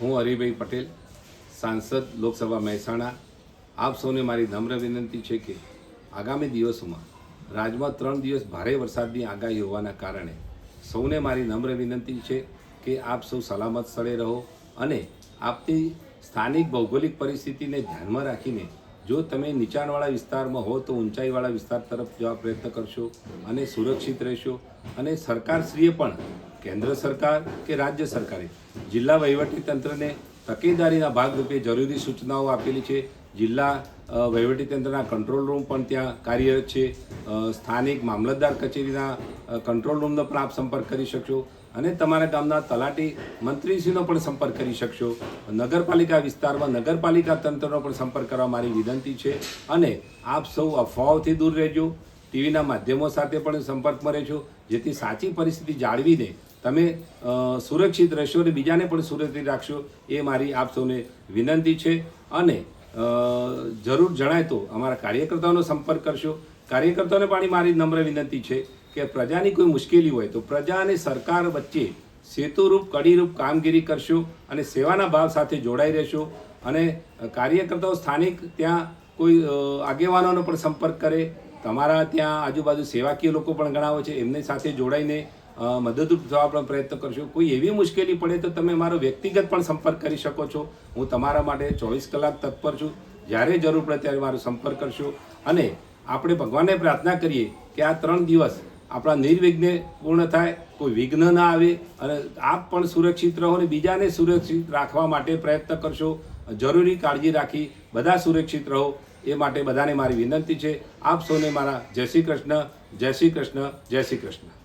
હું હરિભાઈ પટેલ, સાંસદ લોકસભા મહેસાણા. આપ સૌને મારી નમ્ર વિનંતી છે કે આગામી દિવસોમાં રાજ્યમાં ત્રણ દિવસ ભારે વરસાદની આગાહી હોવાના કારણે, સૌને મારી નમ્ર વિનંતી છે કે આપ સૌ સલામત સ્થળે રહો અને આપની સ્થાનિક ભૌગોલિક પરિસ્થિતિને ધ્યાનમાં રાખીને, જો તમે નીચાણવાળા વિસ્તારમાં હો તો ઊંચાઈવાળા વિસ્તાર તરફ જવા પ્રયત્ન કરશો અને સુરક્ષિત રહેશો અને સરકારશ્રીએ પણ કેન્દ્ર સરકાર કે રાજ્ય સરકારે? જિલ્લા વહીવટી તંત્રને તકેદારીના ભાગરૂપે જરૂરી સૂચનાઓ આપેલી છે. જિલ્લા વહીવટીતંત્રના વહીવટી તંત્રના કંટ્રોલ રૂમ પણ ત્યાં કાર્યરત છે. સ્થાનિક મામલતદાર કચેરીના કંટ્રોલ રૂમનો પણ આપ સંપર્ક કરી શકશો અને તમારા ગામના તલાટી મંત્રીશ્રીનો પણ સંપર્ક કરી શકશો. નગરપાલિકા વિસ્તારમાં નગરપાલિકા તંત્રનો પણ સંપર્ક કરવા મારી વિનંતી છે અને આપ સૌ અફવાઓથી દૂર રહેજો. ટીવીના માધ્યમો સાથે પણ સંપર્કમાં રહેજો જેથી સાચી પરિસ્થિતિ જાળવીને તમે સુરક્ષિત રહેશો અને બીજાને પણ સુરક્ષિત રાખશો એ મારી આપ સૌને વિનંતી છે. અને જરૂર જણાય તો અમારા કાર્યકર્તાઓનો સંપર્ક કરશો. કાર્યકર્તાઓને પણ મારી નમ્ર વિનંતી છે કે પ્રજાની કોઈ મુશ્કેલી હોય તો પ્રજા અને સરકાર વચ્ચે સેતુરૂપ, કડીરૂપ કામગીરી કરશો અને સેવાના ભાવ સાથે જોડાઈ રહેશો. અને કાર્યકર્તાઓ સ્થાનિક ત્યાં કોઈ આગેવાનોનો પણ સંપર્ક કરે. તમારા ત્યાં આજુબાજુ સેવાકીય લોકો પણ ઘણા હોય છે, એમની સાથે જોડાઈને મદદરૂપ થવા પણ પ્રયત્ન કરશો. કોઈ એવી મુશ્કેલી પડે તો તમે મારો વ્યક્તિગત પણ સંપર્ક કરી શકો છો. હું તમારા માટે ચોવીસ કલાક તત્પર છું. જ્યારે જરૂર પડે ત્યારે મારો સંપર્ક કરશો. અને આપણે ભગવાનને પ્રાર્થના કરીએ કે આ ત્રણ દિવસ આપણા નિર્વિઘ્ને પૂર્ણ થાય, કોઈ વિઘ્ન ના આવે અને આપ પણ સુરક્ષિત રહો અને બીજાને સુરક્ષિત રાખવા માટે પ્રયત્ન કરશો. જરૂરી કાળજી રાખી બધા સુરક્ષિત રહો. એ માટે બધાને મારી વિનંતી છે. આપ સૌને મારા જય શ્રી કૃષ્ણ, જય શ્રી કૃષ્ણ, જય શ્રી કૃષ્ણ.